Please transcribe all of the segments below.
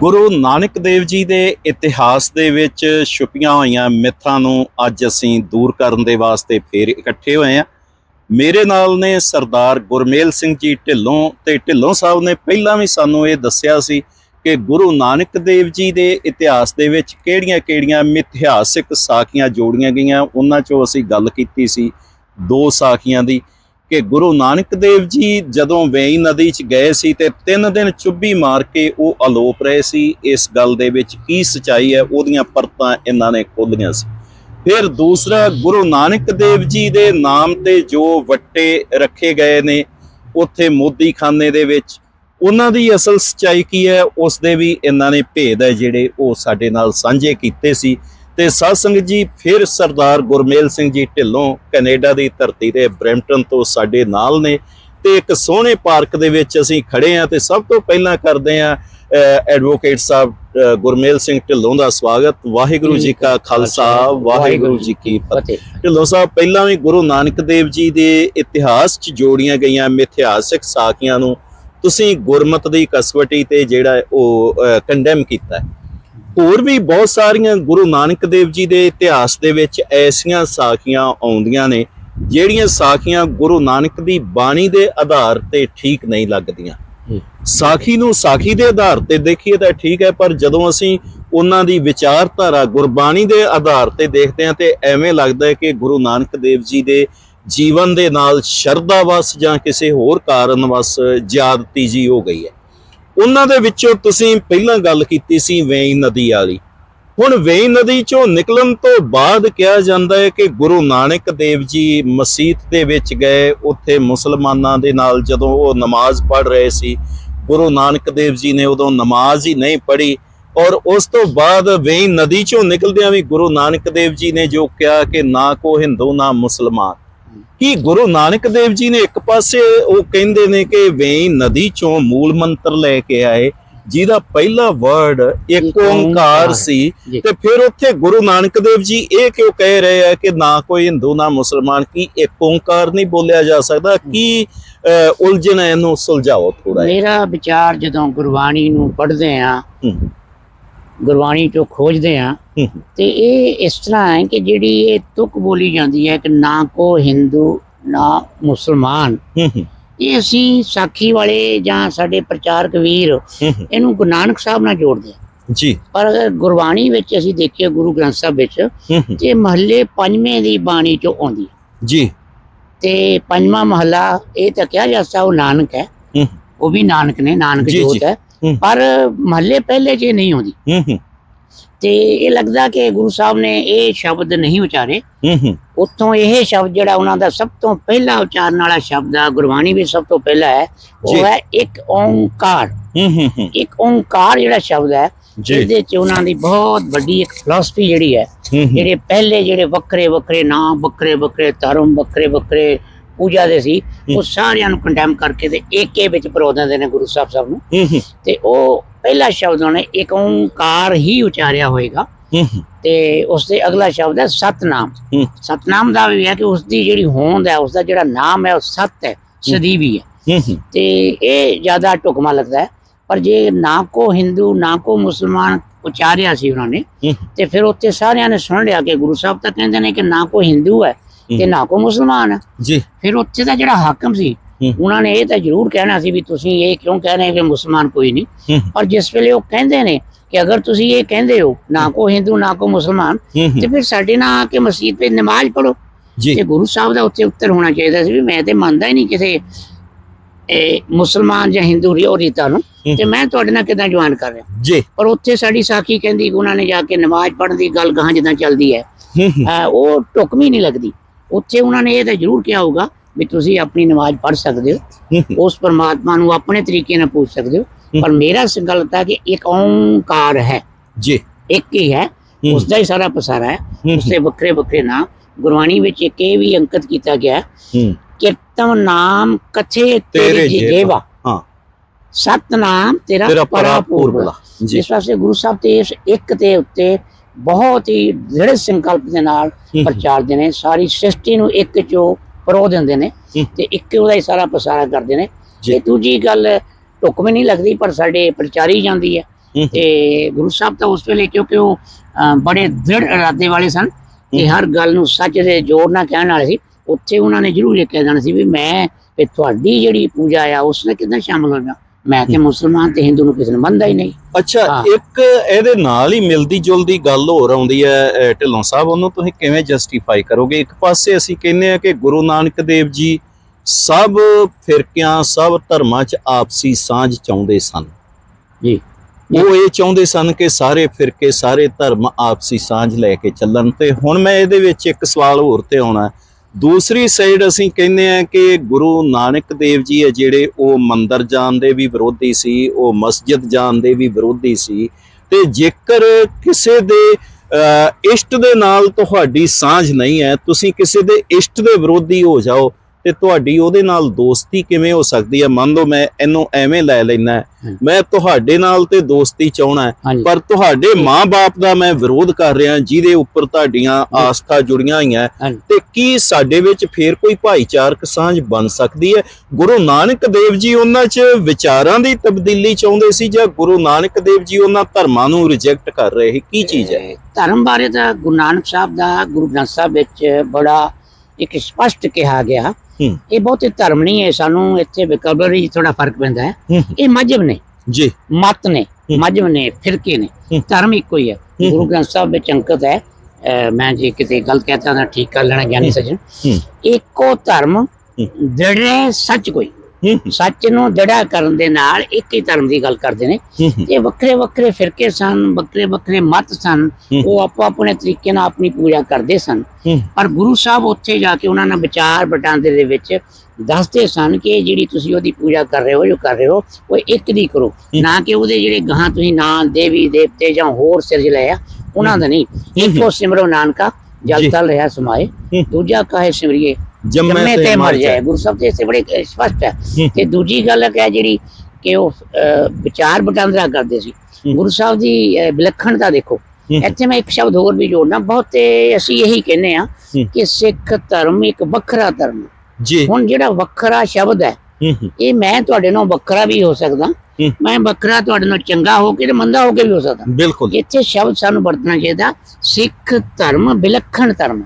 ਗੁਰੂ ਨਾਨਕ ਦੇਵ ਜੀ ਦੇ ਇਤਿਹਾਸ ਦੇ ਵਿੱਚ ਛੁਪੀਆਂ ਹੋਈਆਂ ਮਿੱਥਾਂ ਨੂੰ ਅੱਜ ਅਸੀਂ ਦੂਰ ਕਰਨ ਦੇ ਵਾਸਤੇ ਫੇਰ ਇਕੱਠੇ ਹੋਏ ਹਾਂ। ਮੇਰੇ ਨਾਲ ਨੇ ਸਰਦਾਰ ਗੁਰਮੇਲ ਸਿੰਘ ਜੀ ਢਿੱਲੋਂ ਤੇ ਢਿੱਲੋਂ ਸਾਹਿਬ ਨੇ ਪਹਿਲਾਂ ਵੀ ਸਾਨੂੰ ਇਹ ਦੱਸਿਆ ਸੀ ਕਿ ਗੁਰੂ ਨਾਨਕ ਦੇਵ ਜੀ ਦੇ ਇਤਿਹਾਸ ਦੇ ਵਿੱਚ ਕਿਹੜੀਆਂ-ਕਿਹੜੀਆਂ ਮਿਥਿਹਾਸਿਕ ਸਾਖੀਆਂ ਜੋੜੀਆਂ ਗਈਆਂ। ਉਹਨਾਂ 'ਚੋਂ ਅਸੀਂ ਗੱਲ ਕੀਤੀ ਸੀ ਦੋ ਸਾਖੀਆਂ ਦੀ। ਕਿ ਗੁਰੂ ਨਾਨਕ ਦੇਵ ਜੀ ਜਦੋਂ ਵੇਈ ਨਦੀ 'ਚ ਗਏ ਸੀ ਤੇ ਤਿੰਨ ਦਿਨ ਚੁੱਭੀ ਮਾਰ ਕੇ ਉਹ ਅਲੋਪ ਰਹੇ ਸੀ, ਇਸ ਗੱਲ ਦੇ ਵਿੱਚ ਕੀ ਸਚਾਈ ਹੈ? ਉਹਦੀਆਂ ਪਰਤਾਂ ਇਹਨਾਂ ਨੇ ਖੋਲੀਆਂ ਸੀ। ਫਿਰ ਦੂਸਰਾ, ਗੁਰੂ ਨਾਨਕ ਦੇਵ ਜੀ ਦੇ ਨਾਮ ਤੇ ਜੋ ਵੱਟੇ ਰੱਖੇ ਗਏ ਨੇ ਉੱਥੇ ਮੋਦੀਖਾਨੇ ਦੇ ਵਿੱਚ, ਉਹਨਾਂ ਦੀ ਅਸਲ ਸਚਾਈ ਕੀ ਹੈ? ਉਸ ਦੇ ਵੀ ਇਹਨਾਂ ਨੇ ਭੇਦ ਹੈ ਜਿਹੜੇ ਉਹ ਸਾਡੇ ਨਾਲ ਸਾਂਝੇ ਕੀਤੇ ਸੀ। ਤੇ ਸਾਧ ਸੰਗਤ ਜੀ ਫਿਰ ਸਰਦਾਰ ਗੁਰਮੇਲ ਸਿੰਘ ਜੀ ਢਿੱਲੋਂ ਕੈਨੇਡਾ ਦੀ ਧਰਤੀ ਤੇ ਬ੍ਰੈਂਪਟਨ ਤੋਂ ਸਾਡੇ ਨਾਲ ਨੇ ਤੇ ਇੱਕ ਸੋਹਣੇ ਪਾਰਕ ਦੇ ਵਿੱਚ ਅਸੀਂ ਖੜੇ ਆ ਤੇ ਸਭ ਤੋਂ ਪਹਿਲਾਂ ਕਰਦੇ ਆ ਐਡਵੋਕੇਟ ਸਾਹਿਬ ਗੁਰਮੇਲ ਸਿੰਘ ਢਿੱਲੋਂ ਦਾ ਸਵਾਗਤ। ਵਾਹਿਗੁਰੂ ਜੀ ਕਾ ਖਾਲਸਾ ਵਾਹਿਗੁਰੂ ਜੀ ਕੀ ਫਤਿਹ। ਢਿੱਲੋਂ ਸਾਹਿਬ ਪਹਿਲਾਂ ਵੀ ਗੁਰੂ ਨਾਨਕ ਦੇਵ ਜੀ ਦੇ ਇਤਿਹਾਸ 'ਚ ਜੋੜੀਆਂ ਗਈਆਂ ਮਿਥਿਹਾਸਿਕ ਸਾਖੀਆਂ ਨੂੰ ਤੁਸੀਂ ਗੁਰਮਤ ਦੀ ਕਸਵਟੀ ਤੇ ਜਿਹੜਾ ਉਹ ਕੰਡੈਮ ਕੀਤਾ ਹੈ। ਹੋਰ ਵੀ ਬਹੁਤ ਸਾਰੀਆਂ ਗੁਰੂ ਨਾਨਕ ਦੇਵ ਜੀ ਦੇ ਇਤਿਹਾਸ ਦੇ ਵਿੱਚ ਐਸੀਆਂ ਸਾਖੀਆਂ ਆਉਂਦੀਆਂ ਨੇ ਜਿਹੜੀਆਂ ਸਾਖੀਆਂ ਗੁਰੂ ਨਾਨਕ ਦੀ ਬਾਣੀ ਦੇ ਆਧਾਰ ਤੇ ਠੀਕ ਨਹੀਂ ਲੱਗਦੀਆਂ। ਸਾਖੀ ਨੂੰ ਸਾਖੀ ਦੇ ਆਧਾਰ ਤੇ ਦੇਖੀਏ ਤਾਂ ਠੀਕ ਹੈ ਪਰ ਜਦੋਂ ਅਸੀਂ ਉਹਨਾਂ ਦੀ ਵਿਚਾਰਧਾਰਾ ਗੁਰਬਾਣੀ ਦੇ ਆਧਾਰ ਤੇ ਦੇਖਦੇ ਹਾਂ ਤੇ ਐਵੇਂ ਲੱਗਦਾ ਹੈ ਕਿ ਗੁਰੂ ਨਾਨਕ ਦੇਵ ਜੀ ਦੇ ਜੀਵਨ ਦੇ ਨਾਲ ਸ਼ਰਧਾ ਵਸ ਜਾਂ ਕਿਸੇ ਹੋਰ ਕਾਰਨ ਵਸ ਜ਼ਿਆਦਤੀ ਜੀ ਹੋ ਗਈ ਹੈ ਉਹਨਾਂ ਦੇ ਵਿੱਚੋਂ ਤੁਸੀਂ ਪਹਿਲਾਂ ਗੱਲ ਕੀਤੀ ਸੀ ਵੇਈ ਨਦੀ ਵਾਲੀ। ਹੁਣ ਵੇਈ ਨਦੀ ਚੋਂ ਨਿਕਲਣ ਤੋਂ ਬਾਅਦ ਕਿਹਾ ਜਾਂਦਾ ਹੈ ਕਿ ਗੁਰੂ ਨਾਨਕ ਦੇਵ ਜੀ ਮਸਜਿਦ ਦੇ ਵਿੱਚ ਗਏ। ਉੱਥੇ ਮੁਸਲਮਾਨਾਂ ਦੇ ਨਾਲ ਜਦੋਂ ਉਹ ਨਮਾਜ਼ ਪੜ੍ਹ ਰਹੇ ਸੀ, ਗੁਰੂ ਨਾਨਕ ਦੇਵ ਜੀ ਨੇ ਉਦੋਂ ਨਮਾਜ਼ ਹੀ ਨਹੀਂ ਪੜ੍ਹੀ। ਔਰ ਉਸ ਤੋਂ ਬਾਅਦ ਵੇਈ ਨਦੀ ਚੋਂ ਨਿਕਲਦਿਆਂ ਵੀ ਗੁਰੂ ਨਾਨਕ ਦੇਵ ਜੀ ਨੇ ਜੋ ਕਿਹਾ ਕਿ ਨਾ ਕੋ ਹਿੰਦੂ, ਨਾ ਮੁਸਲਮਾਨ। ਕੀ ਗੁਰੂ ਨਾਨਕ ਦੇਵ ਜੀ ਨੇ ਇੱਕ ਪਾਸੇ ਉਹ ਕਹਿੰਦੇ ਨੇ ਕਿ ਵੇਈ ਨਦੀ ਚੋਂ ਮੂਲ ਮੰਤਰ ਲੈ ਕੇ ਆਏ ਜਿਹਦਾ ਪਹਿਲਾ ਵਰਡ ਇੱਕ ਓੰਕਾਰ। ਸੀ। ਤੇ ਫਿਰ ਉੱਥੇ ਗੁਰੂ ਨਾਨਕ ਦੇਵ ਜੀ ਇਹ ਕਿਉਂ ਕਹਿ ਰਹੇ ਆ ਕਿ ਨਾ ਕੋਈ ਹਿੰਦੂ ਨਾ ਮੁਸਲਮਾਨ ਕੀ ਇੱਕ ਓੰਕਾਰ ਨਹੀਂ ਬੋਲਿਆ ਜਾ ਸਕਦਾ ਕੀ ਉਲਝਣ ਇਹਨੂੰ ਸੁਲਝਾਓ ਥੋੜਾ ਮੇਰਾ ਵਿਚਾਰ ਜਦੋਂ ਗੁਰਬਾਣੀ ਨੂੰ ਪੜ੍ਹਦੇ ਆ ਗੁਰਬਾਣੀ ਚੋਂ ਖੋਜਦੇ ਆ ਤੇ ਇਹ ਇਸ ਤਰ੍ਹਾਂ ਹੈ ਕਿ ਜਿਹੜੀ ਇਹ ਤੁਕ ਬੋਲੀ ਜਾਂਦੀ ਹੈ ਕਿ ਨਾ ਕੋ ਹਿੰਦੂ ਨਾ ਮੁਸਲਮਾਨ। ਇਹ ਅਸੀਂ ਸਾਖੀ ਵਾਲੇ ਜਾਂ ਸਾਡੇ ਪ੍ਰਚਾਰਕ ਵੀਰ ਇਹਨੂੰ ਗੁਰੂ ਨਾਨਕ ਸਾਹਿਬ ਨਾਲ ਜੋੜਦੇ ਆ ਜੀ। ਪਰ ਅਗਰ ਗੁਰਬਾਣੀ ਵਿੱਚ ਅਸੀਂ ਦੇਖੀਏ ਗੁਰੂ ਗ੍ਰੰਥ ਸਾਹਿਬ ਵਿੱਚ ਤੇ ਮਹੱਲੇ ਪੰਜਵੇਂ ਦੀ ਬਾਣੀ ਚੋਂ ਆਉਂਦੀ ਜੀ। ਤੇ ਪੰਜਵਾਂ ਮਹੱਲਾ ਇਹ ਤਾਂ ਕਿਹਾ ਜਾ ਸਕਦਾ ਉਹ ਨਾਨਕ ਹੈ। ਉਹ ਵੀ ਨਾਨਕ ਨੇ ਨਾਨਕ ਜੋਤ ਹੂੰ। ਪਰ ਮਹੱਲੇ ਪਹਿਲੇ 'ਚ ਇਹ ਨਹੀਂ ਆਉਂਦੀ। ਤੇ ਇਹ ਲੱਗਦਾ ਕਿ ਗੁਰੂ ਸਾਹਿਬ ਨੇ ਇਹ ਸ਼ਬਦ ਨਹੀਂ ਉਚਾਰੇ। ਉੱਥੋਂ ਇਹ ਸ਼ਬਦ ਜਿਹੜਾ ਉਹਨਾਂ ਦਾ ਸਭ ਤੋਂ ਪਹਿਲਾ ਉਚਾਰਨ ਵਾਲਾ ਸ਼ਬਦ ਆ ਗੁਰਬਾਣੀ ਵਿੱਚ ਸਭ ਤੋਂ ਪਹਿਲਾ ਹੈ। ਉਹ ਹੈ ਇੱਕ ਓੰਕਾਰ। ਇੱਕ ਓੰਕਾਰ ਜਿਹੜਾ ਸ਼ਬਦ ਹੈ ਜੀ। ਇਹਦੇ 'ਚ ਉਹਨਾਂ ਦੀ ਬਹੁਤ ਵੱਡੀ ਇੱਕ ਫਿਲਾਸਫੀ ਜਿਹੜੀ ਹੈ। ਜਿਹੜੇ ਪਹਿਲੇ ਜਿਹੜੇ ਵੱਖਰੇ ਵੱਖਰੇ ਨਾਮ ਵੱਖਰੇ ਵੱਖਰੇ ਧਰਮ ਵੱਖਰੇ ਵੱਖਰੇ ਪੂਜਾ ਦੇ ਸੀ ਉਹ ਸਾਰਿਆਂ ਨੂੰ ਕੰਡੈਮ ਕਰਕੇ ਤੇ ਏਕੇ ਵਿੱਚ ਪਰੋ ਦਿੰਦੇ ਨੇ ਗੁਰੂ ਸਾਹਿਬ ਸਾਹਿਬ ਨੂੰ। ਤੇ ਉਹ ਪਹਿਲਾ ਸ਼ਬਦ ਉਹਨੇ ਇੱਕ ਓੰਕਾਰ ਹੀ ਉਚਾਰਿਆ ਹੋਏਗਾ। ਤੇ ਉਸ ਦੇ ਅਗਲਾ ਸ਼ਬਦ ਹੈ ਸਤਨਾਮ। ਸਤਨਾਮ ਦਾ ਵੀ ਹੈ ਕਿ ਉਸ ਦੀ ਜਿਹੜੀ ਹੋਂਦ ਹੈ ਉਸ ਦਾ ਜਿਹੜਾ ਨਾਮ ਹੈ ਉਹ ਸਤ ਹੈ ਸਦੀਵੀ ਹੈ। ਤੇ ਇਹ ਜ਼ਿਆਦਾ ਢੁਕਮਾ ਲੱਗਦਾ ਹੈ। ਪਰ ਜੇ ਨਾ ਕੋ ਹਿੰਦੂ ਨਾ ਕੋ ਮੁਸਲਮਾਨ ਉਚਾਰਿਆ ਸੀ ਉਹਨਾਂ ਨੇ ਤੇ ਫਿਰ ਉੱਥੇ ਸਾਰਿਆਂ ਨੇ ਸੁਣ ਲਿਆ ਕਿ ਗੁਰੂ ਸਾਹਿਬ ਤਾਂ ਕਹਿੰਦੇ ਨੇ ਕਿ ਨਾ ਕੋ ਹਿੰਦੂ ਹੈ। ਤੇ ਨਾ ਕੋ ਮੁਸਲਮਾਨ। ਜੀ। ਫਿਰ ਉੱਥੇ ਦਾ ਜਿਹੜਾ ਹਾਕਮ ਸੀ। ਉਹਨਾਂ ਨੇ ਇਹ ਤਾਂ ਜ਼ਰੂਰ ਕਹਿਣਾ ਸੀ ਵੀ ਤੁਸੀਂ ਇਹ ਕਿਉਂ ਕਹਿ ਰਹੇ ਕਿ ਮੁਸਲਮਾਨ ਕੋਈ ਨਹੀਂ? ਪਰ ਜਿਸ ਵੇਲੇ ਉਹ ਕਹਿੰਦੇ ਨੇ ਕਿ ਅਗਰ ਤੁਸੀਂ ਇਹ ਕਹਿੰਦੇ ਹੋ ਨਾ ਕੋ ਹਿੰਦੂ ਨਾ ਕੋ ਮੁਸਲਮਾਨ ਤੇ ਫਿਰ ਸਾਡੇ ਨਾਲ ਆ ਕੇ ਮਸਜਿਦ 'ਤੇ ਨਮਾਜ਼ ਪੜੋ ਜੀ। ਤੇ ਗੁਰੂ ਸਾਹਿਬ ਦਾ ਉੱਤੇ ਉੱਤਰ ਹੋਣਾ ਚਾਹੀਦਾ ਸੀ ਵੀ ਮੈਂ ਤੇ ਮੰਨਦਾ ਹੀ ਨਹੀਂ ਕਿਸੇ ਇਹ ਮੁਸਲਮਾਨ ਜਾਂ ਹਿੰਦੂ ਰਿਓ ਰੀਤਾ ਨੂੰ। ਤੇ ਮੈਂ ਤੁਹਾਡੇ ਨਾਲ ਕਿਦਾਂ ਜਵਾਨ ਕਰ ਰਿਹਾ? ਜੀ। ਪਰ ਉੱਥੇ ਸਾਡੀ ਸਾਖੀ ਕਹਿੰਦੀ ਉਹਨਾਂ ਨੇ ਜਾ ਕੇ ਨਮਾਜ਼ ਪੜ੍ਹਨ ਦੀ ਗੱਲ ਗਾਂ ਜਿੱਦਾਂ ਚੱਲਦੀ ਹੈ। ਉਹ ਟੁਕਮੀ ਨਹੀਂ ਲੱਗਦੀ। ਉੱਥੇ ਉਹਨਾਂ ਨੇ ਇਹ ਤਾਂ ਜ਼ਰੂਰ ਕਿਹਾ ਹੋਊਗਾ ਵੀ ਤੁਸੀਂ ਆਪਣੀ ਨਮਾਜ਼ ਪੜ੍ਹ ਸਕਦੇ ਹੋ। ਉਸ ਪਰਮਾਤਮਾ ਨੂੰ ਆਪਣੇ ਤਰੀਕੇ ਨਾਲ ਪੁੱਛ ਸਕਦੇ ਹੋ। ਪਰ ਮੇਰਾ ਸੰਕਲਪ ਹੈ ਕਿ ਇੱਕ ਓੰਕਾਰ ਹੈ। ਜੀ। ਇੱਕ ਹੀ ਹੈ। ਉਸ ਦਾ ਹੀ ਸਾਰਾ ਪਸਾਰਾ ਹੈ। ਉਸ ਦੇ ਵੱਖਰੇ ਵੱਖਰੇ ਨਾਮ। ਗੁਰਬਾਣੀ ਵਿੱਚ ਇੱਕ ਇਹ ਵੀ ਅੰਕਿਤ ਕੀਤਾ ਗਿਆ ਹੈ, ਕੀਰਤਨ ਨਾਮ ਕਥੇ ਤੇਰੇ ਜੇਵਾ। ਹਾਂ। ਸਤਨਾਮ ਤੇਰਾ ਤੇਰਾ ਪਰਾਪੂਰਬਲਾ। ਪਰਾਪੂਰਬਲਾ। ਜੀ। ਇਸ ਵਾਸਤੇ ਗੁਰੂ ਸਾਹਿਬ ਤੇ ਇਸ ਇੱਕ ਤੇ ਉੱਤੇ ਬਹੁਤ ਹੀ ਦ੍ਰਿੜ ਸੰਕਲਪ ਦੇ ਨਾਲ ਪ੍ਰਚਾਰਦੇ ਨੇ ਸਾਰੀ ਸ੍ਰਿਸ਼ਟੀ ਨੂੰ ਇੱਕ ਚੋਂ ਪਰੋ ਦਿੰਦੇ ਨੇ। ਤੇ ਇੱਕ ਉਹਦਾ ਹੀ ਸਾਰਾ ਪਸਾਰਾ ਕਰਦੇ ਨੇ। ਤੇ ਦੂਜੀ ਗੱਲ ਢੁਕਵੇਂ ਨਹੀਂ ਲੱਗਦੀ ਪਰ ਸਾਡੇ ਪ੍ਰਚਾਰੀ ਜਾਂਦੀ ਹੈ। ਤੇ ਗੁਰੂ ਸਾਹਿਬ ਤਾਂ ਉਸ ਵੇਲੇ ਕਿਉਂਕਿ ਉਹ ਬੜੇ ਦ੍ਰਿੜ ਇਰਾਦੇ ਵਾਲੇ ਸਨ ਤੇ ਹਰ ਗੱਲ ਨੂੰ ਸੱਚ ਦੇ ਜ਼ੋਰ ਨਾਲ ਕਹਿਣ ਵਾਲੇ ਸੀ ਉੱਥੇ ਉਹਨਾਂ ਨੇ ਜ਼ਰੂਰ ਇਹ ਕਹਿ ਦੇਣਾ ਸੀ ਵੀ ਮੈਂ ਵੀ ਤੁਹਾਡੀ ਜਿਹੜੀ ਪੂਜਾ ਆ ਉਸ ਨੇ ਕਿਦਾਂ ਸ਼ਾਮਲ ਹੋ ਜਾ ਮੈਂ ਤੇ ਮੁਸਲਮਾਨ ਤੇ ਹਿੰਦੂ ਨੂੰ ਕਿਸੇ ਨੂੰ ਮੰਨਦਾ ਹੀ ਨਹੀਂ। ਅੱਛਾ। ਇੱਕ ਇਹਦੇ ਨਾਲ ਹੀ ਮਿਲਦੀ ਜੁਲਦੀ ਗੱਲ ਹੋਰ ਆਉਂਦੀ ਹੈ ਢਿੱਲੋਂ ਸਾਹਿਬ ਉਹਨੂੰ ਤੁਸੀਂ ਕਿਵੇਂ ਜਸਟੀਫਾਈ ਕਰੋਗੇ? ਇੱਕ ਪਾਸੇ ਅਸੀਂ ਕਹਿੰਦੇ ਆ ਕਿ ਗੁਰੂ ਨਾਨਕ ਦੇਵ ਜੀ ਸਭ ਫਿਰਕਿਆਂ ਸਭ ਧਰਮਾਂ 'ਚ ਆਪਸੀ ਸਾਂਝ ਚਾਹੁੰਦੇ ਸਨ। ਜੀ। ਉਹ ਇਹ ਚਾਹੁੰਦੇ ਸਨ ਕਿ ਸਾਰੇ ਫਿਰਕੇ ਸਾਰੇ ਧਰਮ ਆਪਸੀ ਸਾਂਝ ਲੈ ਕੇ ਚੱਲਣ। ਤੇ ਹੁਣ ਮੈਂ ਇਹਦੇ ਵਿੱਚ ਇੱਕ ਸਵਾਲ ਹੋਰ ਤੇ ਆਉਣਾ ਹੈ। ਦੂਸਰੀ ਸਾਈਡ ਅਸੀਂ ਕਹਿੰਦੇ ਆ ਕਿ ਗੁਰੂ ਨਾਨਕ ਦੇਵ ਜੀ ਹੈ ਜਿਹੜੇ ਉਹ ਮੰਦਰ ਜਾਣ ਦੇ ਵੀ ਵਿਰੋਧੀ ਸੀ, ਉਹ ਮਸਜਿਦ ਜਾਣ ਦੇ ਵੀ ਵਿਰੋਧੀ ਸੀ ਤੇ ਜੇਕਰ ਕਿਸੇ ਦੇ ਇਸ਼ਟ ਦੇ ਨਾਲ ਤੁਹਾਡੀ ਸਾਂਝ ਨਹੀਂ ਹੈ, ਤੁਸੀਂ ਕਿਸੇ ਦੇ ਇਸ਼ਟ ਦੇ ਵਿਰੋਧੀ ਹੋ ਜਾਓ ਤੇ ਤੁਹਾਡੀ ਉਹਦੇ ਨਾਲ ਦੋਸਤੀ ਕਿਵੇਂ ਹੋ ਸਕਦੀ ਹੈ? ਮੰਨ ਲਓ ਮੈਂ ਇਹਨੂੰ ਐਵੇਂ ਲੈ ਲੈਣਾ। ਮੈਂ ਤੁਹਾਡੇ ਨਾਲ ਤੇ ਦੋਸਤੀ ਚਾਹਣਾ ਪਰ ਤੁਹਾਡੇ ਮਾਂ-ਬਾਪ ਦਾ ਮੈਂ ਵਿਰੋਧ ਕਰ ਰਿਹਾ ਜਿਹਦੇ ਉੱਪਰ ਤੁਹਾਡੀਆਂ ਆਸਥਾ ਜੁੜੀਆਂ ਹੋਈਆਂ। ਤੇ ਕੀ ਸਾਡੇ ਵਿੱਚ ਫੇਰ ਕੋਈ ਭਾਈਚਾਰਕ ਸਾਂਝ ਬਣ ਸਕਦੀ ਹੈ? ਗੁਰੂ ਨਾਨਕ ਦੇਵ ਜੀ ਉਹਨਾਂ 'ਚ ਵਿਚਾਰਾਂ ਦੀ ਤਬਦੀਲੀ ਚਾਹੁੰਦੇ ਸੀ ਜਾਂ ਗੁਰੂ ਨਾਨਕ ਦੇਵ ਜੀ ਉਹਨਾਂ ਧਰਮਾਂ ਨੂੰ ਰਿਜੈਕਟ ਕਰ ਰਹੇ ਕੀ ਚੀਜ਼ ਹੈ? ਧਰਮ ਬਾਰੇ ਤਾਂ ਗੁਰੂ ਨਾਨਕ ਸਾਹਿਬ ਦਾ ਗੁਰੂ ਗ੍ਰੰਥ ਸਾਹਿਬ ਵਿੱਚ ਬੜਾ ਇੱਕ ਸਪਸ਼ਟ ਕਿਹਾ ਗਿਆ। ਇਹ ਬਹੁਤੇ ਧਰਮ ਨਹੀਂ ਹੈ ਸਾਨੂੰ ਇੱਥੇ ਵੋਕੈਬਲਰੀ ਥੋੜਾ ਫ਼ਰਕ ਪੈਂਦਾ ਹੈ। ਇਹ ਮਜਬ ਨੇ ਜੀ ਮਤ ਨੇ। ਮਜਬ ਨੇ ਫਿਰਕੇ ਨੇ। ਧਰਮ ਇੱਕੋ ਹੀ ਹੈ ਹੂੰ। ਗੁਰੂ ਗ੍ਰੰਥ ਸਾਹਿਬ ਵਿੱਚ ਅੰਕਿਤ ਹੈ ਮੈਂ ਜੇ ਕਿਤੇ ਗਲਤ ਕਹਤਾ ਤਾਂ ਠੀਕ ਕਰ ਲੈਣਾ ਗਿਆਨੀ ਸੱਜਣ। ਇੱਕੋ ਧਰਮ ਦ੍ਰਿੜੇ ਸੱਚ ਕੋਈ ਸੱਚ ਨੂੰ ਦ੍ਰਿੜਾ ਕਰਨ ਦੇ ਨਾਲ ਇੱਕ ਹੀ ਧਰਮ ਦੀ ਗੱਲ ਕਰਦੇ ਨੇ। ਇਹ ਵੱਖਰੇ ਵੱਖਰੇ ਫਿਰਕੇ ਸਨ ਵੱਖਰੇ ਵੱਖਰੇ ਮਤ ਸਨ। ਉਹ ਆਪੋ ਆਪਣੇ ਤਰੀਕੇ ਨਾਲ ਆਪਣੀ ਪੂਜਾ ਕਰਦੇ ਸਨ। ਪਰ ਗੁਰੂ ਸਾਹਿਬ ਉੱਥੇ ਜਾ ਕੇ ਉਹਨਾਂ ਨਾਲ ਵਿਚਾਰ ਵਟਾਂਦਰੇ ਦੇ ਵਿੱਚ ਦੱਸਦੇ ਸਨ ਕਿ ਜਿਹੜੀ ਤੁਸੀਂ ਉਹਦੀ ਪੂਜਾ ਕਰ ਰਹੇ ਹੋ ਜੋ ਕਰ ਰਹੇ ਹੋ ਉਹ ਇੱਕ ਦੀ ਕਰੋ। ਨਾ ਕਿ ਉਹਦੇ ਜਿਹੜੇ ਗਾਂ ਤੁਸੀਂ ਨਾਂ ਦੇਵੀ ਦੇਵਤੇ ਜਾਂ ਹੋਰ ਸਿਰਜ ਲਏ ਆ ਉਹਨਾਂ ਦਾ ਨਹੀਂ। ਇੱਕੋ ਸਿਮਰੋ ਨਾਨਕਾ। ਜਲ ਤਲ ਰਿਹਾ ਸਮਾਏ। ਦੂਜਾ ਕਾਹੇ ਸਿਮਰਿਏ? ਜੰਮੇ ਤੇ ਮਰ ਜਾਏ ਗੁਰੂ ਸਾਹਿਬ ਤੇ ਇਸੇ ਬੜੇ ਸਪਸ਼ਟ ਹੈ। ਤੇ ਦੂਜੀ ਗੱਲ ਹੈ ਕਿ ਜਿਹੜੀ ਕਿ ਉਹ ਵਿਚਾਰ ਵਟਾਂਦਰਾ ਕਰਦੇ ਸੀ। ਗੁਰੂ ਸਾਹਿਬ ਦੀ ਵਿਲੱਖਣਤਾ ਦੇਖੋ। ਇੱਥੇ ਮੈਂ ਇੱਕ ਸ਼ਬਦ ਹੋਰ ਵੀ ਜੋੜਨਾ ਬਹੁਤੇ ਅਸੀਂ ਇਹੀ ਕਹਿੰਦੇ ਆ। ਕਿ ਸਿੱਖ ਧਰਮ ਇੱਕ ਵੱਖਰਾ ਧਰਮ। ਜੀ ਹੁਣ ਜਿਹੜਾ ਵੱਖਰਾ ਸ਼ਬਦ ਹੈ ਇਹ ਮੈਂ ਤੁਹਾਡੇ ਨਾਲ ਵੱਖਰਾ ਵੀ ਹੋ ਸਕਦਾ। ਮੈਂ ਵੱਖਰਾ ਤੁਹਾਡੇ ਨਾਲ ਚੰਗਾ ਹੋ ਕੇ ਤੇ ਮੰਦਾ ਹੋ ਕੇ ਵੀ ਹੋ ਸਕਦਾ ਬਿਲਕੁਲ ਇੱਥੇ ਸ਼ਬਦ ਸਾਨੂੰ ਵਰਤਣਾ ਚਾਹੀਦਾ ਸਿੱਖ ਧਰਮ ਵਿਲੱਖਣ ਧਰਮ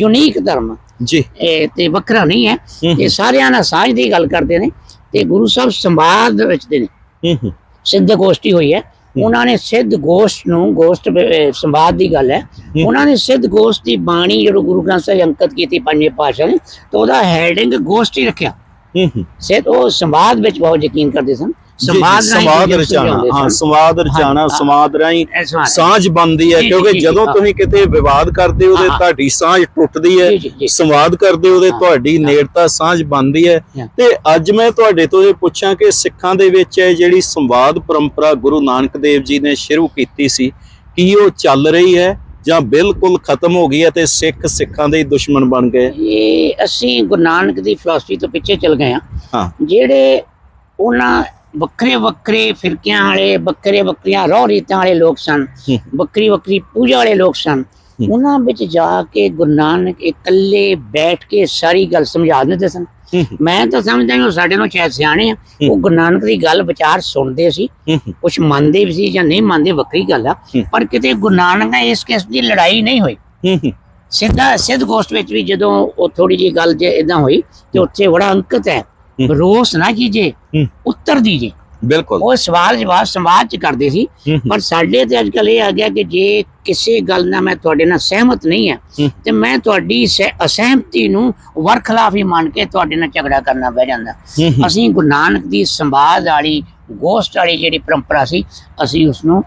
ਯੂਨੀਕ ਧਰਮ ਜੀ। ਇਹ ਤੇ ਵੱਖਰਾ ਨਹੀਂ ਹੈ। ਇਹ ਸਾਰਿਆਂ ਨਾਲ ਸਾਂਝ ਦੀ ਗੱਲ ਕਰਦੇ ਨੇ ਤੇ ਗੁਰੂ ਸਾਹਿਬ ਸੰਵਾਦ ਰਚਦੇ ਨੇ। ਹੂੰ ਹੂੰ, ਸਿੱਧ ਗੋਸ਼ਟੀ ਹੋਈ ਹੈ। ਉਹਨਾਂ ਨੇ ਸਿੱਧ ਗੋਸ਼ਟ ਨੂੰ ਗੋਸ਼ਟ ਸੰਵਾਦ ਦੀ ਗੱਲ ਹੈ। ਉਹਨਾਂ ਨੇ ਸਿੱਧ ਗੋਸ਼ਟ ਦੀ ਬਾਣੀ ਜਦੋਂ ਗੁਰੂ ਗ੍ਰੰਥ ਸਾਹਿਬ ਅੰਕਿਤ ਕੀਤੀ ਪੰਜਵੇਂ ਪਾਤਸ਼ਾਹ ਨੇ ਤਾਂ ਉਹਦਾ ਹੈਡਿੰਗ ਗੋਸ਼ਟ ਹੀ ਰੱਖਿਆ। ਹੂੰ ਹੂੰ। ਸਿੱਧ ਉਹ ਸੰਵਾਦ ਵਿੱਚ ਬਹੁਤ ਯਕੀਨ ਕਰਦੇ ਸਨ। ਜੀ, ਸੰਵਾਦ ਰਾਹੀਂ ਸੰਵਾਦ ਚੀਜ਼ਾਂ ਰਚਾਣਾ ਸਮਝਾਉਂਦੇ ਹਾਂ। ਸੰਵਾਦ ਰਚਾਣਾ ਇਹ ਸੰਵਾਦ। ਸਾਂਝ ਬਣਦੀ ਹੈ ਕਿਉਂਕਿ ਜਦੋਂ। ਤੁਸੀਂ ਕਿਤੇ ਵਿਵਾਦ ਕਰਦੇ ਹੋ ਤੇ। ਤੁਹਾਡੀ ਸਾਂਝ ਟੁੱਟਦੀ ਹੈ। ਸੰਵਾਦ ਕਰਦੇ ਹੋ ਤੇ ਤੁਹਾਡੀ। ਨੇੜਤਾ ਸਾਂਝ ਬਣਦੀ ਹੈ। ਤੇ ਅੱਜ ਮੈਂ ਤੁਹਾਡੇ ਤੋਂ ਇਹ ਪੁੱਛਾਂ ਕਿ ਸਿੱਖਾਂ ਦੇ ਵਿੱਚ ਇਹ ਜਿਹੜੀ ਸੰਵਾਦ ਪਰੰਪਰਾ ਗੁਰੂ ਨਾਨਕ ਦੇਵ ਜੀ ਨੇ ਸ਼ੁਰੂ ਕੀਤੀ ਸੀ ਕੀ ਉਹ ਚੱਲ ਰਹੀ ਹੈ ਜਾਂ ਬਿਲਕੁਲ ਖਤਮ ਹੋ ਗਈ ਹੈ ਤੇ ਸਿੱਖ ਸਿੱਖਾਂ ਦੇ ਦੁਸ਼ਮਣ ਬਣ ਗਏ ਇਹ ਅਸੀਂ ਗੁਰੂ ਨਾਨਕ ਦੀ ਫਿਲਾਸਫੀ ਤੋਂ ਪਿੱਛੇ ਚੱਲ ਗਏ ਆ ਹਾਂ ਜਿਹੜੇ ਉਹਨਾਂ ਵੱਖਰੇ ਵੱਖਰੇ ਫਿਰਕਿਆਂ ਵਾਲੇ ਵੱਖਰੇ ਵੱਖਰੀਆਂ ਰੋਹ ਰੀਤਾਂ ਵਾਲੇ ਲੋਕ ਸਨ। ਵੱਖਰੀ ਵੱਖਰੀ ਪੂਜਾ ਵਾਲੇ ਲੋਕ ਸਨ। ਉਹਨਾਂ ਵਿੱਚ ਜਾ ਕੇ ਗੁਰੂ ਨਾਨਕ ਇਕੱਲੇ ਬੈਠ ਕੇ ਸਾਰੀ ਗੱਲ ਸਮਝਾ ਦਿੰਦੇ ਸਨ। ਮੈਂ ਤਾਂ ਸਮਝਦਾ ਹਾਂ ਸਾਡੇ ਨੂੰ ਸ਼ਾਇਦ ਸਿਆਣੇ ਆ। ਉਹ ਗੁਰੂ ਨਾਨਕ ਦੀ ਗੱਲ ਵਿਚਾਰ ਸੁਣਦੇ ਸੀ। ਕੁਝ ਮੰਨਦੇ ਵੀ ਸੀ ਜਾਂ ਨਹੀਂ ਮੰਨਦੇ ਵੱਖਰੀ ਗੱਲ ਆ। ਪਰ ਕਿਤੇ ਗੁਰੂ ਨਾਨਕ ਨਾਲ ਇਸ ਕਿਸ ਦੀ ਲੜਾਈ ਨਹੀਂ ਹੋਈ। ਸਿੱਧਾ ਸਿੱਧ ਗੋਸ਼ਟ ਵਿੱਚ ਵੀ ਜਦੋਂ ਉਹ ਥੋੜੀ ਜੀ ਗੱਲ ਜੇ ਇਦਾਂ ਹੋਈ ਤੇ ਉੱਥੇ ਬੜਾ ਅੰਕਿਤ ਹੂੰ। ਰੋਸ ਨਾ ਕੀਜੇ। ਉੱਤਰ ਦੀਜੇ। ਬਿਲਕੁਲ। ਉਹ ਸਵਾਲ ਜਵਾਬ ਸੰਵਾਦ ਚ ਕਰਦੇ ਸੀ ਪਰ ਸਾਡੇ ਤੇ ਅੱਜਕੱਲ ਇਹ ਆ ਗਿਆ ਕਿ ਜੇ ਕਿਸੇ ਗੱਲ ਨਾਲ ਮੈਂ ਤੁਹਾਡੇ ਨਾਲ ਸਹਿਮਤ ਨਹੀਂ ਹਾਂ। ਤੇ ਮੈਂ ਤੁਹਾਡੀ ਸਹਿ- ਅਸਹਿਮਤੀ ਨੂੰ ਵਰਖਲਾਫ ਹੀ ਮੰਨ ਕੇ ਤੁਹਾਡੇ ਨਾਲ ਝਗੜਾ ਕਰਨਾ ਬਹਿ ਜਾਂਦਾ। ਅਸੀਂ ਗੁਰੂ ਨਾਨਕ ਦੀ ਸੰਵਾਦ ਵਾਲੀ ਗੋਸ਼ਟ ਵਾਲੀ ਜਿਹੜੀ ਪਰੰਪਰਾ ਸੀ ਅਸੀਂ ਉਸ ਨੂੰ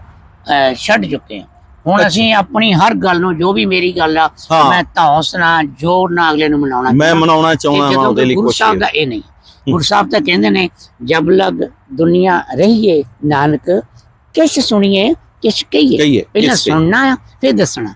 ਛੱਡ ਚੁੱਕੇ ਹਾਂ। ਹੁਣ ਅਸੀਂ ਆਪਣੀ ਹਰ ਗੱਲ ਨੂੰ ਜੋ ਵੀ ਮੇਰੀ ਗੱਲ ਆ। ਮੈਂ ਧੌਂਸ ਨਾਲ ਜ਼ੋਰ ਨਾਲ ਅਗਲੇ ਨੂੰ ਮਨਾਉਣਾ ਮੈਂ। ਮਨਾਉਣਾ ਚਾਹੁੰਦਾ ਹਾਂ ਉਹਦੇ ਲਈ ਗੁਰੂ ਸਾਹਿਬ ਦਾ ਇਹ ਨਹੀਂ। ਗੁਰੂ ਸਾਹਿਬ ਤਾਂ ਕਹਿੰਦੇ ਨੇ ਜਬ ਲਗ ਦੁਨੀਆ ਰਹੀਏ ਨਾਨਕ ਕਿਛ ਸੁਣੀਏ ਕਿਛ ਕਹੀਏ ਪਹਿਲਾਂ? ਸੁਣਨਾ ਫਿਰ ਦੱਸਣਾ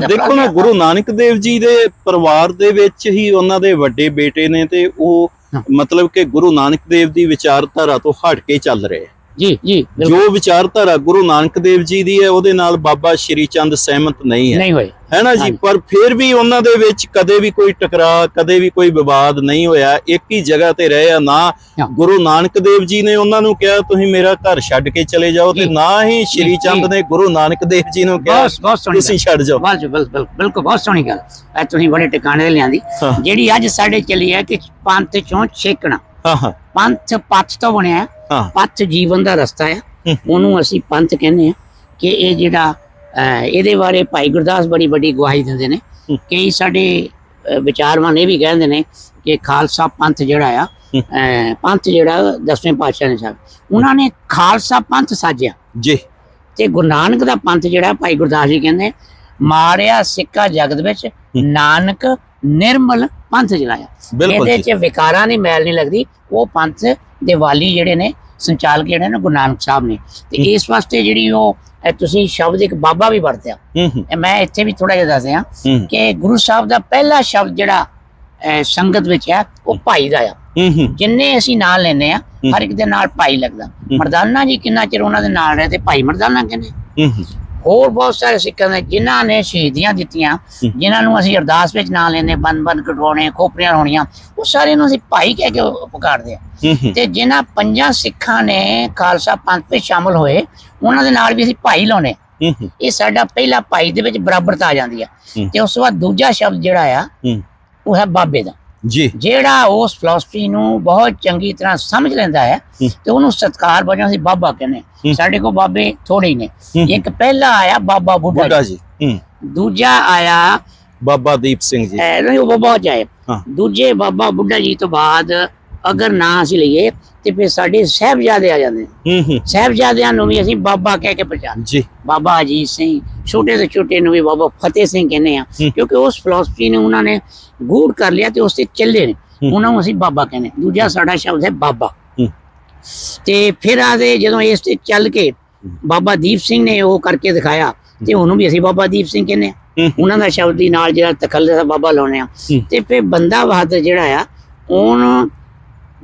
ਦੇਖੋ ਨਾ ਗੁਰੂ ਨਾਨਕ ਦੇਵ ਜੀ ਦੇ ਪਰਿਵਾਰ ਦੇ ਵਿੱਚ ਹੀ ਉਹਨਾਂ ਦੇ ਵੱਡੇ ਬੇਟੇ ਨੇ ਤੇ ਉਹ। ਮਤਲਬ ਕਿ ਗੁਰੂ ਨਾਨਕ ਦੇਵ ਦੀ ਵਿਚਾਰਧਾਰਾ ਤੋਂ ਹਟ ਕੇ ਚੱਲ ਰਹੇ। ਜੀ ਜੀ ਜੋ ਵਿਚਾਰਧਾਰਾ ਗੁਰੂ ਨਾਨਕ ਦੇਵ ਜੀ ਦੀ ਹੈ ਉਹਦੇ ਨਾਲ ਬਾਬਾ ਸ਼੍ਰੀ ਚੰਦ ਸਹਿਮਤ ਨਹੀਂ ਹੈ ਨਹੀਂ ਹੋਏ ਹੈ ਨਾ ਜੀ। ਪਰ ਫਿਰ ਵੀ ਉਹਨਾਂ ਦੇ ਵਿੱਚ ਕਦੇ ਵੀ ਕੋਈ ਟਕਰਾਅ ਕਦੇ ਵੀ ਕੋਈ ਵਿਵਾਦ ਨਹੀਂ ਹੋਇਆ ਇੱਕ ਹੀ ਜਗ੍ਹਾ ਤੇ ਰਹੇ ਆ ਨਾ। ਗੁਰੂ ਨਾਨਕ ਦੇਵ ਜੀ ਨੇ ਉਹਨਾਂ ਨੂੰ ਕਿਹਾ ਤੁਸੀਂ ਮੇਰਾ ਘਰ ਛੱਡ ਕੇ ਚਲੇ ਜਾਓ ਤੇ। ਨਾ ਹੀ ਸ਼੍ਰੀ ਚੰਦ। ਨੇ ਗੁਰੂ ਨਾਨਕ ਦੇਵ ਜੀ ਨੂੰ ਕਿਹਾ ਤੁਸੀਂ ਛੱਡ ਜਾਓ ਗੱਲ ਬਿਲਕੁਲ ਬਿਲਕੁਲ ਬਹੁਤ ਸੋਹਣੀ ਗੱਲ ਇਹ ਤੁਸੀਂ ਬੜੇ ਟਿਕਾਣੇ ਲਿਆਂਦੀ। ਜਿਹੜੀ ਅੱਜ ਸਾਡੇ ਚੱਲੀ ਹੈ ਕਿ ਪੰਥ ਚੋਂ ਛੇਕਣਾ ਹਾਂ ਹਾਂ। ਪੰਥ ਪੱਥ ਤੋਂ ਬਣਿਆ ਹੈ। ਪੱਥ ਜੀਵਨ ਦਾ ਰਸਤਾ ਹੈ। ਹੂੰ। ਉਹਨੂੰ ਅਸੀਂ ਪੰਥ ਕਹਿੰਦੇ ਆ ਕਿ ਇਹ ਜਿਹੜਾ ਇਹਦੇ ਬਾਰੇ ਭਾਈ ਗੁਰਦਾਸ ਬੜੀ ਵੱਡੀ ਗਵਾਹੀ ਦਿੰਦੇ ਨੇ। ਕਈ ਸਾਡੇ ਵਿਚਾਰਵਾਨ ਇਹ ਵੀ ਕਹਿੰਦੇ ਨੇ ਕਿ ਖਾਲਸਾ ਪੰਥ ਜਿਹੜਾ ਆ ਪੰਥ ਜਿਹੜਾ ਦਸਵੇਂ ਪਾਤਸ਼ਾਹ ਨੇ ਸਾਹਿਬ ਉਹਨਾਂ ਨੇ ਖਾਲਸਾ ਪੰਥ ਸਾਜਿਆ। ਜੀ। ਤੇ ਗੁਰੂ ਨਾਨਕ ਦਾ ਪੰਥ ਜਿਹੜਾ ਭਾਈ ਗੁਰਦਾਸ ਜੀ ਕਹਿੰਦੇ ਮਾਰਿਆ ਸਿੱਕਾ ਜਗਤ ਵਿੱਚ ਨਾਨਕ ਨਿਰਮਲ ਪੰਥ ਜਲਾਇਆ ਇਹਦੇ। ਚ ਵਿਕਾਰਾਂ ਦੀ ਮੈਲ ਨਹੀਂ ਲੱਗਦੀ। ਉਹ ਪੰਥ ਦੇ ਵਾਲੀ ਜਿਹੜੇ ਨੇ ਸੰਚਾਲਕ ਜਿਹੜੇ ਨੇ ਗੁਰੂ ਨਾਨਕ ਸਾਹਿਬ ਨੇ। ਤੇ। ਇਸ ਵਾਸਤੇ ਜਿਹੜੀ ਉਹ ਤੁਸੀਂ ਸ਼ਬਦ ਇੱਕ ਬਾਬਾ ਵੀ ਵਰਤਿਆ। ਮੈਂ ਇੱਥੇ ਵੀ ਥੋੜਾ ਜਿਹਾ ਦੱਸ ਦਿਆਂ ਹੂੰ। ਕਿ ਗੁਰੂ ਸਾਹਿਬ ਦਾ ਪਹਿਲਾ ਸ਼ਬਦ ਜਿਹੜਾ ਸੰਗਤ ਵਿੱਚ ਹੈ ਉਹ ਭਾਈ ਦਾ ਆ। ਜਿੰਨੇ ਅਸੀਂ ਨਾਲ ਲੈਨੇ ਆ ਹਰ ਇੱਕ ਦੇ ਨਾਲ ਭਾਈ ਲੱਗਦਾ। ਮਰਦਾਨਾ ਜੀ ਕਿੰਨਾ ਚਿਰ ਉਹਨਾਂ ਦੇ ਨਾਲ ਰਹੇ ਤੇ ਭਾਈ ਮਰਦਾਨਾ ਕਹਿੰਦੇ ਹੋਰ ਬਹੁਤ ਸਾਰੇ ਸਿੱਖਾਂ ਨੇ ਜਿਨ੍ਹਾਂ ਨੇ ਸ਼ਹੀਦੀਆਂ ਦਿੱਤੀਆਂ ਜਿਨ੍ਹਾਂ ਨੂੰ ਅਸੀਂ ਅਰਦਾਸ ਵਿੱਚ ਨਾਂ ਲੈਂਦੇ ਬੰਦ ਬੰਦ ਕਟਵਾਉਣੇ ਖੋਪਰੀਆਂ ਹੋਣੀਆਂ ਉਹ ਸਾਰੇ ਨੂੰ ਅਸੀਂ ਭਾਈ ਕਹਿ ਕੇ ਪੁਕਾਰਦੇ ਆ। ਤੇ ਜਿਨ੍ਹਾਂ ਪੰਜਾਂ ਸਿੱਖਾਂ ਨੇ ਖਾਲਸਾ ਪੰਥ ਵਿੱਚ ਸ਼ਾਮਲ ਹੋਏ ਉਹਨਾਂ ਦੇ ਨਾਲ ਵੀ ਅਸੀਂ ਭਾਈ ਹੂੰ ਇਹ ਸਾਡਾ ਪਹਿਲਾ ਭਾਈ ਦੇ ਵਿੱਚ ਬਰਾਬਰਤਾ ਆ ਜਾਂਦੀ ਆ। ਤੇ ਉਸ ਤੋਂ ਬਾਅਦ ਦੂਜਾ ਸ਼ਬਦ ਜਿਹੜਾ ਆ ਉਹ ਹੈ ਬਾਬੇ ਦਾ। ਜੀ ਜਿਹੜਾ ਉਸ ਫਿਲਾਸਫੀ ਨੂੰ ਬਹੁਤ ਚੰਗੀ ਤਰ੍ਹਾਂ ਸਮਝ ਲੈਂਦਾ ਹੈ। ਤੇ ਉਹਨੂੰ ਸਤਕਾਰ ਵਜੋਂ ਅਸੀਂ ਬਾਬਾ ਕਹਿੰਦੇ। ਸਾਡੇ ਕੋਲ ਬਾਬੇ ਥੋੜੇ ਹੀ ਨੇ। ਇੱਕ ਪਹਿਲਾ ਆਇਆ ਬਾਬਾ ਬੁੱਢਾ ਜੀ। ਦੂਜਾ ਆਇਆ ਬਾਬਾ ਦੀਪ ਸਿੰਘ ਜੀ ਨਹੀਂ ਉਹ ਬਾਬਾ ਜਾਏ। ਦੂਜੇ ਬਾਬਾ ਬੁੱਢਾ ਜੀ ਤੋਂ ਬਾਅਦ ਅਗਰ ਨਾਂ ਅਸੀਂ ਲਈਏ ਤੇ ਫਿਰ ਸਾਡੇ ਸਹਿਬਜ਼ਾਦੇ ਆ ਜਾਂਦੇ। ਹੂੰ ਹੂੰ ਸਾਹਿਬਜ਼ਾਦਿਆਂ ਨੂੰ ਵੀ ਅਸੀਂ ਬਾਬਾ ਕਹਿ ਕੇ ਪਛਾਣ ਜੀ ਬਾਬਾ ਅਜੀਤ ਸਿੰਘ ਛੋਟੇ ਤੋਂ ਛੋਟੇ ਨੂੰ ਵੀ ਬਾਬਾ ਫਤਿਹ ਸਿੰਘ ਕਹਿੰਦੇ ਆ। ਕਿਉਂਕਿ ਉਸ ਫਿਲਾਸਫੀ ਨੂੰ ਉਹਨਾਂ ਨੇ ਗੂੜ ਕਰ ਲਿਆ ਤੇ ਉਸ ਤੇ ਚੱਲੇ ਨੇ। ਉਹਨਾਂ ਨੂੰ ਅਸੀਂ ਬਾਬਾ ਕਹਿੰਦੇ ਦੂਜਾ ਸਾਡਾ ਸ਼ਬਦ ਹੈ ਬਾਬਾ। ਤੇ ਫਿਰ ਆਦੇ ਜਦੋਂ ਇਸ ਤੇ ਚੱਲ ਕੇ ਬਾਬਾ ਦੀਪ ਸਿੰਘ ਨੇ ਉਹ ਕਰਕੇ ਦਿਖਾਇਆ ਤੇ ਉਹਨੂੰ ਵੀ ਅਸੀਂ ਬਾਬਾ ਦੀਪ ਸਿੰਘ ਕਹਿੰਦੇ ਆ। ਉਹਨਾਂ ਦਾ ਸ਼ਬਦ ਦੀ ਨਾਲ ਜਿਹੜਾ ਤਖੱਲੇ ਦਾ ਬਾਬਾ ਲਾਉਣੇ ਆ। ਤੇ ਫਿਰ ਬੰਦਾ ਬਹਾਦਰ ਜਿਹੜਾ ਆ ਉਹਨ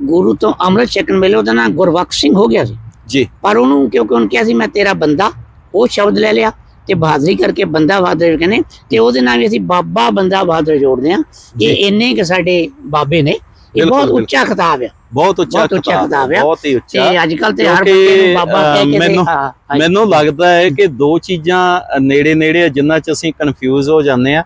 ਗੁਰੂ ਤੋਂ ਅੰਮ੍ਰਿਤ ਛਕਣ ਵੇਲੇ ਉਹਦਾ ਨਾਂ ਗੁਰਬਖਸ਼ ਸਿੰਘ ਹੋ ਗਿਆ ਸੀ ਜੀ ਪਰ ਉਹਨੂੰ ਕਿਉਂਕਿ ਉਹਨੇ ਕਿਹਾ ਸੀ ਮੈਂ ਤੇਰਾ ਬੰਦਾ ਉਹ ਸ਼ਬਦ ਲੈ ਲਿਆ ਤੇ ਬਹਾਦਰੀ ਕਰਕੇ ਬੰਦਾ ਬਹਾਦਰ ਕਹਿੰਦੇ ਤੇ ਉਹਦੇ ਨਾਲ ਵੀ ਅਸੀਂ ਬਾਬਾ ਬੰਦਾ ਬਹਾਦਰ ਜੋੜਦੇ ਆ। ਇਹ ਇੰਨੇ ਕਿ ਸਾਡੇ ਬਾਬੇ ਨੇ ਇਹ ਬਹੁਤ। ਉੱਚਾ ਖਿਤਾਬ ਆ ਬਹੁਤ ਉੱਚਾ ਖਿਤਾਬ ਆ। ਬਹੁਤ ਹੀ ਉੱਚਾ ਤੇ ਅੱਜ ਕੱਲ ਤੇ ਹਰ ਬੰਦੇ ਨੂੰ ਬਾਬਾ ਕਹਿ ਕੇ ਮੈਨੂੰ-। ਮੈਨੂੰ ਲੱਗਦਾ ਹੈ ਕਿ ਦੋ ਚੀਜ਼ਾਂ ਨੇੜੇ ਨੇੜੇ ਆ ਜਿੰਨਾਂ 'ਚ ਅਸੀਂ ਕਨਫਿਊਜ਼ ਹੋ ਜਾਂਦੇ ਆ।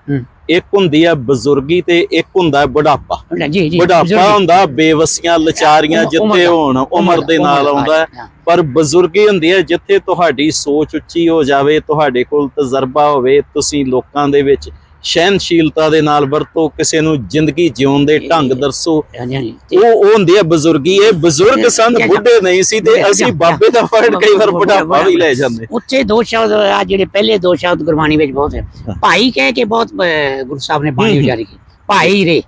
ਇੱਕ ਹੁੰਦੀ ਆ ਬਜ਼ੁਰਗੀ ਤੇ ਇੱਕ ਹੁੰਦਾ ਬੁਢਾਪਾ ਜੀ ਜੀ ਬੁਢਾਪਾ। ਹੁੰਦਾ ਬੇਵਸੀਆਂ ਲਚਾਰੀਆਂ ਜਿੱਥੇ ਹੋਣ ਉਮਰ ਦੇ ਨਾਲ ਆਉਂਦਾ। ਪਰ ਬਜ਼ੁਰਗੀ ਹੁੰਦੀ ਹੈ ਜਿੱਥੇ ਤੁਹਾਡੀ ਸੋਚ ਉੱਚੀ ਹੋ ਜਾਵੇ ਤੁਹਾਡੇ ਕੋਲ ਤਜਰਬਾ ਹੋਵੇ ਤੁਸੀਂ ਲੋਕਾਂ ਦੇ ਵਿੱਚ ਸਹਿਨਸ਼ੀਲਤਾ ਦੇ ਨਾਲ ਵਰਤੋ ਕਿਸੇ ਨੂੰ ਜ਼ਿੰਦਗੀ ਜਿਉਣ ਦੇ ਢੰਗ ਤੇ ਉਹ ਉਹ ਹੁੰਦੀ ਹੈ ਬਜ਼ੁਰਗੀ ਇਹ ਬਜ਼ੁਰਗ ਜਾਂ- ਬੁੱਢੇ ਨਹੀਂ ਸੀ ਤੇ ਅਸੀਂ ਬਾਬੇ ਦਾ ਫ਼ਰਕ ਕਈ ਵਾਰ ਬੁੱਢਾ- ਬੁਢਾਪਾ ਵੀ ਲੈ ਜਾਂਦੇ। ਉੱਥੇ ਦੋ ਸ਼ਬਦ ਆ ਜਿਹੜੇ ਪਹਿਲੇ ਦੋ ਸ਼ਬਦ ਗੁਰਬਾਣੀ ਵਿੱਚ ਬਹੁਤ ਹੈ। ਭਾਈ ਕਹਿ ਕੇ ਬਹੁਤ ਗੁਰੂ ਸਾਹਿਬ ਨੇ ਬਾਣੀ। ਉਚਾਰੀ ਭਾਈ ਰੇ।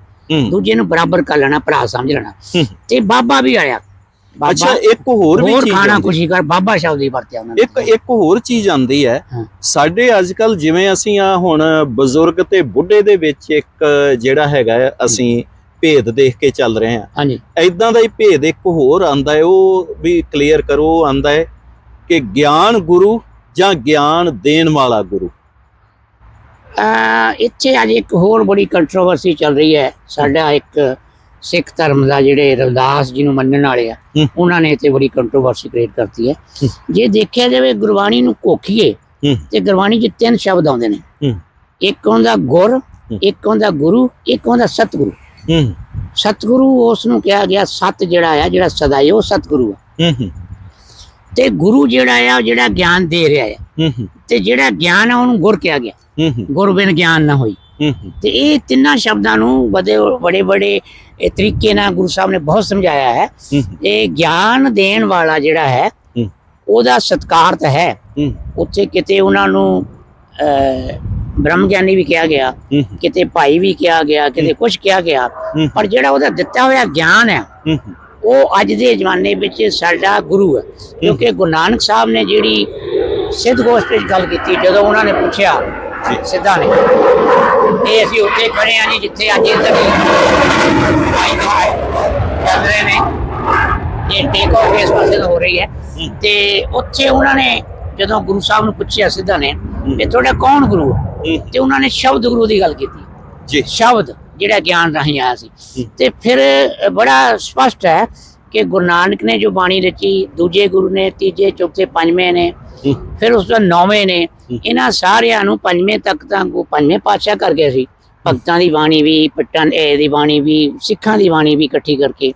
ਦੂਜੇ ਨੂੰ ਬਰਾਬਰ ਕਰ ਲੈਣਾ ਭਰਾ ਸਮਝ ਲੈਣਾ। ਤੇ ਬਾਬਾ ਵੀ ਆਇਆ। ਅੱਛਾ ਇੱਕ ਹੋਰ ਵੀ ਚੀਜ਼ ਖਾਣਾ ਆਉਂਦੀ- ਖੁਸ਼ੀ ਕਰ ਬਾਬਾ ਸ਼ਬਦ ਹੀ ਵਰਤਿਆ ਉਹਨਾਂ ਨੇ। ਇੱਕ ਇੱਕ ਹੋਰ ਚੀਜ਼ ਆਂਦੀ ਹੈ। ਸਾਡੇ ਅੱਜ ਕੱਲ ਜਿਵੇਂ ਅਸੀਂ ਆ ਹੁਣ ਬਜ਼ੁਰਗ ਤੇ ਬੁੱਢੇ ਦੇ ਵਿੱਚ ਇੱਕ ਜਿਹੜਾ ਹੈਗਾ ਅਸੀਂ ਭੇਦ ਦੇਖ ਕੇ ਚੱਲ ਰਹੇ ਹਾਂ। ਹਾਂਜੀ। ਐਦਾਂ ਦਾ ਹੀ ਭੇਦ ਇੱਕ ਹੋਰ ਆਂਦਾ ਹੈ ਉਹ ਵੀ ਕਲੀਅਰ ਕਰੋ ਆਂਦਾ ਹੈ ਕਿ ਗਿਆਨ ਗੁਰੂ ਜਾਂ ਗਿਆਨ ਦੇਣ ਵਾਲਾ ਗੁਰੂ। ਅਹ ਇੱਥੇ ਅੱਜ ਇੱਕ ਹੋਰ ਬੜੀ ਕੰਟਰੋਵਰਸੀ ਚੱਲ ਰਹੀ ਹੈ। ਸਾਡਾ ਇੱਕ ਸਿੱਖ ਧਰਮ ਦਾ ਜਿਹੜੇ ਰਵਿਦਾਸ ਜੀ ਨੂੰ ਮੰਨਣ ਵਾਲੇ ਆ। ਉਹਨਾਂ ਨੇ ਇੱਥੇ ਬੜੀ ਕੰਟਰੋਵਰਸੀ ਕ੍ਰੀਏਟ ਕਰਤੀ ਹੈ। ਜੇ ਦੇਖਿਆ ਜਾਵੇ ਗੁਰਬਾਣੀ ਨੂੰ ਕੋਖੀਏ। ਤੇ ਗੁਰਬਾਣੀ 'ਚ ਤਿੰਨ ਸ਼ਬਦ ਆਉਂਦੇ ਨੇ। ਇੱਕ ਹੁੰਦਾ ਗੁਰ ਇੱਕ ਹੁੰਦਾ ਗੁਰੂ ਇੱਕ ਹੁੰਦਾ ਸਤਿਗੁਰੂ। ਸਤਿਗੁਰੂ ਉਸ ਨੂੰ ਕਿਹਾ ਗਿਆ ਸਤ ਜਿਹੜਾ ਆ ਜਿਹੜਾ ਸਦਾ ਹੀ ਉਹ ਸਤਿਗੁਰੂ ਆ। ਤੇ ਗੁਰੂ ਜਿਹੜਾ ਆ ਉਹ ਜਿਹੜਾ ਗਿਆਨ ਦੇ ਰਿਹਾ ਆ। ਤੇ ਜਿਹੜਾ ਗਿਆਨ ਆ ਉਹਨੂੰ ਗੁਰ ਕਿਹਾ ਗਿਆ। ਗੁਰ ਬਿਨ ਗਿਆਨ ਨਾ ਹੋਈ। ਤੇ ਇਹ ਤਿੰਨਾਂ ਸ਼ਬਦਾਂ ਨੂੰ ਬੜੇ ਬੜੇ ਬੜੇ ਤਰੀਕੇ ਨਾਲ ਗੁਰੂ ਸਾਹਿਬ ਨੇ ਬਹੁਤ ਸਮਝਾਇਆ ਹੈ। ਇਹ ਗਿਆਨ ਦੇਣ ਵਾਲਾ ਜਿਹੜਾ ਹੈ। ਉਹਦਾ ਸਤਕਾਰ ਤਾਂ ਹੈ। ਉੱਥੇ ਕਿਤੇ ਉਹਨਾਂ ਨੂੰ ਬ੍ਰਹਮ ਗਿਆਨੀ ਵੀ ਕਿਹਾ ਗਿਆ ਕਿਤੇ ਭਾਈ ਵੀ ਕਿਹਾ ਗਿਆ ਕਿਤੇ ਕੁਝ ਕਿਹਾ ਗਿਆ। ਪਰ ਜਿਹੜਾ ਉਹਦਾ ਦਿੱਤਾ ਹੋਇਆ ਗਿਆਨ ਹੈ ਉਹ ਅੱਜ ਦੇ ਜ਼ਮਾਨੇ ਵਿੱਚ ਸਾਡਾ ਗੁਰੂ ਹੈ। ਕਿਉਂਕਿ ਗੁਰੂ ਨਾਨਕ ਸਾਹਿਬ ਨੇ ਜਿਹੜੀ ਸਿੱਧ ਗੋਸ਼ਟ ਵਿੱਚ ਗੱਲ ਕੀਤੀ ਜਦੋਂ ਉਹਨਾਂ ਨੇ ਪੁੱਛਿਆ। ਸਿੱਧਾ ਨੇ ਇਹ ਅਸੀਂ ਉੱਥੇ ਖੜੇ ਆ ਜੀ ਜਿੱਥੇ ਅੱਜ ਇੱਧਰ ਆਈ ਚੱਲ ਰਹੇ ਨੇ। ਇਹ ਟੇਕ ਆਫ ਇਸ ਪਾਸੇ ਤੋਂ ਹੋ ਰਹੀ ਹੈ। ਤੇ ਉੱਥੇ ਉਹਨਾਂ ਨੇ ਜਦੋਂ ਗੁਰੂ ਸਾਹਿਬ ਨੂੰ ਪੁੱਛਿਆ ਸਿੱਧਾ ਨੇ ਵੀ ਤੁਹਾਡਾ ਕੌਣ ਗੁਰੂ ਹੈ। ਤੇ ਉਹਨਾਂ ਨੇ ਸ਼ਬਦ ਗੁਰੂ ਦੀ ਗੱਲ ਕੀਤੀ। ਜੀ। ਸ਼ਬਦ ਜਿਹੜਾ ਗਿਆਨ ਰਾਹੀਂ ਆਇਆ ਸੀ। ਤੇ ਫਿਰ ਬੜਾ ਸਪਸ਼ਟ ਹੈ ਕਿ ਗੁਰੂ ਨਾਨਕ ਨੇ ਜੋ ਬਾਣੀ ਰਚੀ ਦੂਜੇ ਗੁਰੂ ਨੇ ਤੀਜੇ ਚੌਥੇ ਪੰਜਵੇਂ ਨੇ। ਫਿਰ ਉਸ ਤੋਂ ਨੌਵੇਂ ਨੇ। ਇਹਨਾਂ ਸਾਰਿਆਂ ਨੂੰ ਪੰਜਵੇਂ ਤੱਕ ਤਾਂ ਉਹ ਪੰਜਵੇਂ ਪਾਤਸ਼ਾਹ ਕਰ ਗਏ ਸੀ ਭਗਤਾਂ ਦੀ ਬਾਣੀ ਵੀ ਪੱਟਾਂ ਇਹ ਦੀ ਬਾਣੀ ਵੀ ਸਿੱਖਾਂ ਦੀ ਬਾਣੀ ਵੀ ਇਕੱਠੀ ਕਰਕੇ।